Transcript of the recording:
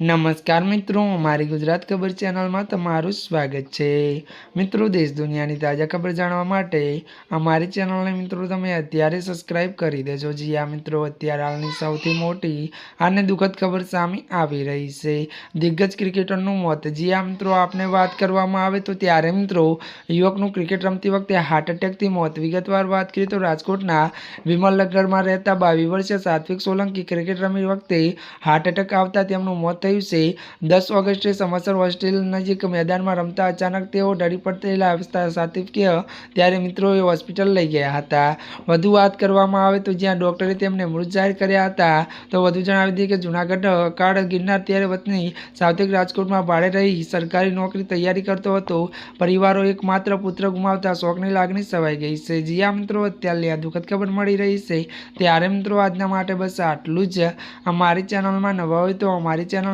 નમસ્કાર મિત્રો મારી ગુજરાત ખબર ચેનલમાં તમારું સ્વાગત છે. મિત્રો, દેશ દુનિયાની તાજા ખબર જાણવા માટે અમારી ચેનલને મિત્રો તમે અત્યારે સબસ્ક્રાઇબ કરી દેજો. જી આ મિત્રો, અત્યારે હાલની સૌથી મોટી અને દુઃખદ ખબર સામે આવી રહી છે. દિગ્ગજ ક્રિકેટરનું મોત. જી આ મિત્રો, આપને વાત કરવામાં આવે તો ત્યારે મિત્રો, યુવકનું ક્રિકેટ રમતી વખતે હાર્ટ એટેકથી મોત. વિગતવાર વાત કરીએ તો રાજકોટના વિમલનગરમાં રહેતા બાવીસ વર્ષીય સાત્વિક સોલંકી ક્રિકેટ રમી વખતે હાર્ટ એટેક આવતા તેમનું મોત થયું છે દસ ઓગસ્ટે સમસર હોસ્ટેલ નજીક મેદાનમાં રમતા અચાનક તેઓ ઢળી પડતેલા અવસ્થા સાત્વિકીય ત્યારે મિત્રોએ હોસ્પિટલ લઈ ગયા હતા. વધુ વાત કરવામાં આવે તો જ્યાં ડૉક્ટરે તેમને મૃત જાહેર કર્યા હતા, તો વધુ જણાવી દઈએ કે જૂનાગઢ અકાળ ગિરનાર ત્યારે વતની સાવતિક રાજકોટમાં ભાડે રહી સરકારી નોકરી તૈયારી કરતો હતો. પરિવારો એકમાત્ર પુત્ર ગુમાવતા શોકની લાગણી સવાઈ ગઈ છે. જીયા મિત્રો અત્યારે આ દુઃખદ ખબર મળી રહી છે. ત્યારે મિત્રો, આજના માટે બસ આટલું જ. અમારી ચેનલમાં નવા હોય તો અમારી